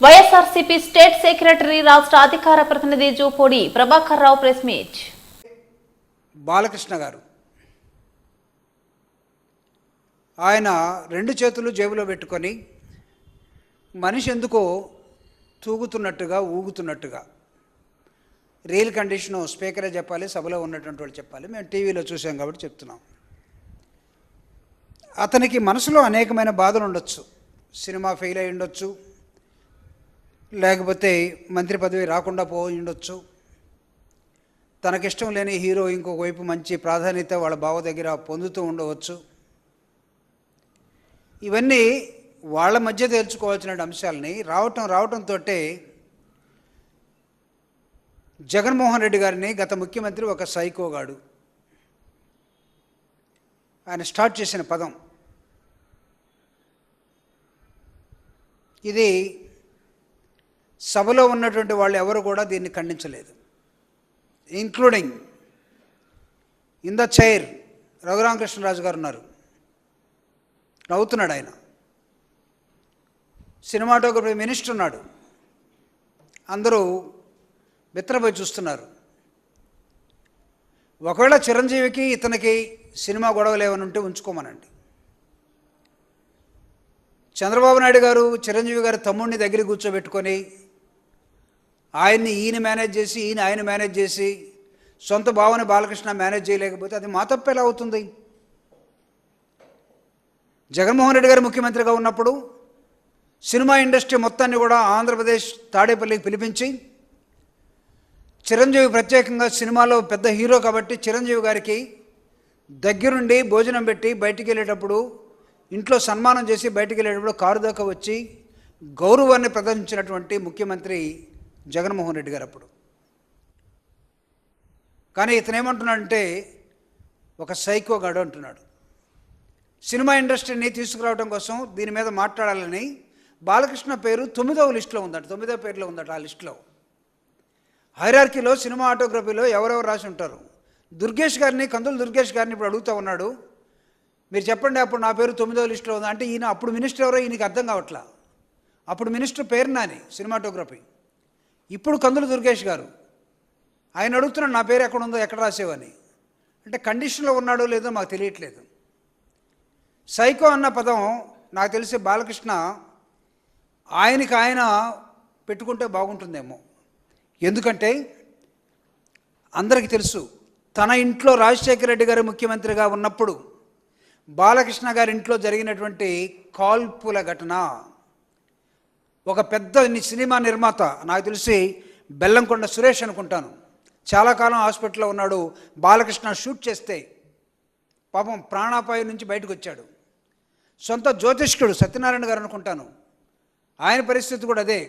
YSRCP state secretary రాష్ట్ర అధికార ప్రతినిధి జూపూడి ప్రభాకర్ రావు ప్రెస్ మీట్. బాలకృష్ణ గారు ఆయన రెండు చేతులు జేబులో పెట్టుకొని మనిషి ఎందుకో తూగుతున్నట్టుగా ఊగుతున్నట్టుగా రియల్ కండిషను స్పీకరే చెప్పాలి సభలో ఉన్నటువంటి వాళ్ళు చెప్పాలి మేము టీవీలో చూసాం కాబట్టి చెప్తున్నాం. అతనికి మనసులో అనేకమైన బాధలు ఉండొచ్చు సినిమా ఫెయిల్ అయి ఉండొచ్చు లేకపోతే మంత్రి పదవి రాకుండా పోయి ఉండొచ్చు. తనకిష్టం లేని హీరో ఇంకొక వైపు మంచి ప్రాధాన్యత వాళ్ళ బావ దగ్గర పొందుతూ ఉండవచ్చు. ఇవన్నీ వాళ్ళ మధ్య తేల్చుకోవాల్సిన అంశాలని రావటం రావటంతో జగన్మోహన్ రెడ్డి గారిని గత ముఖ్యమంత్రి ఒక సైకోగాడు ఆయన స్టార్ట్ చేసిన పదం. ఇది సభలో ఉన్నటువంటి వాళ్ళు ఎవరు కూడా దీన్ని ఖండించలేదు. Including in the chair Raghurama Krishna Raju garu ఉన్నారు. నవ్వుతున్నాడు ఆయన. సినిమాటోగ్రఫీ మినిస్టర్ ఉన్నాడు. అందరూ బిత్తరపోయి చూస్తున్నారు. ఒకవేళ చిరంజీవికి ఇతనికి సినిమా గొడవలు ఏమైనా ఉంటే ఉంచుకోమనండి. చంద్రబాబు నాయుడు గారు చిరంజీవి గారు తమ్ముడిని దగ్గర కూర్చోబెట్టుకొని ఆయన్ని ఈయన మేనేజ్ చేసి ఈయన ఆయన మేనేజ్ చేసి సొంత భావన బాలకృష్ణ మేనేజ్ చేయలేకపోతే అది మా తప్పు ఎలా అవుతుంది? జగన్మోహన్ రెడ్డి గారు ముఖ్యమంత్రిగా ఉన్నప్పుడు సినిమా ఇండస్ట్రీ మొత్తాన్ని కూడా ఆంధ్రప్రదేశ్ తాడేపల్లికి పిలిపించి చిరంజీవి ప్రత్యేకంగా సినిమాలో పెద్ద హీరో కాబట్టి చిరంజీవి గారికి దగ్గరుండి భోజనం పెట్టి బయటికి వెళ్ళేటప్పుడు ఇంట్లో సన్మానం చేసి బయటికి వెళ్ళేటప్పుడు కారు దాకా వచ్చి గౌరవాన్ని ప్రదర్శించినటువంటి ముఖ్యమంత్రి జగన్మోహన్ రెడ్డి గారు అప్పుడు. కానీ ఇతను ఏమంటున్నాడంటే ఒక సైకోగాడు అంటున్నాడు. సినిమా ఇండస్ట్రీని తీసుకురావడం కోసం దీని మీద మాట్లాడాలని బాలకృష్ణ పేరు తొమ్మిదవ లిస్టులో ఉందట తొమ్మిదవ పేరులో ఉందట ఆ లిస్టులో. హైరార్కీలో సినిమా ఆటోగ్రఫీలో ఎవరెవరు రాసి ఉంటారు? దుర్గేష్ గారిని కందులు దుర్గేష్ గారిని ఇప్పుడు అడుగుతూ ఉన్నాడు. మీరు చెప్పండి అప్పుడు నా పేరు తొమ్మిదవ లిస్టులో ఉంది? అంటే ఈయన అప్పుడు మినిస్టర్ ఎవరో ఈయనకి అర్థం కావట్లా. అప్పుడు మినిస్టర్ పేరు నాని సినిమాటోగ్రఫీ. ఇప్పుడు కందులు దుర్గేష్ గారు. ఆయన అడుగుతున్నాడు నా పేరు ఎక్కడ ఉందో ఎక్కడ రాసేవని. అంటే కండిషన్లో ఉన్నాడో లేదో మాకు తెలియట్లేదు. సైకో అన్న పదం నాకు తెలిసి బాలకృష్ణ ఆయనకి ఆయన పెట్టుకుంటే బాగుంటుందేమో. ఎందుకంటే అందరికీ తెలుసు తన ఇంట్లో రాజశేఖర రెడ్డి గారు ముఖ్యమంత్రిగా ఉన్నప్పుడు బాలకృష్ణ గారి ఇంట్లో జరిగినటువంటి కాల్పుల ఘటన ఒక పెద్ద సినిమా నిర్మాత నాకు తెలిసి బెల్లంకొండ సురేష్ అనుకుంటాను. చాలా కాలం హాస్పిటల్లో ఉన్నాడు బాలకృష్ణ షూట్ చేస్తే పాపం ప్రాణాపాయం నుంచి బయటకు వచ్చాడు సొంత జ్యోతిష్కుడు సత్యనారాయణ గారు అనుకుంటాను. ఆయన పరిస్థితి కూడా అదే.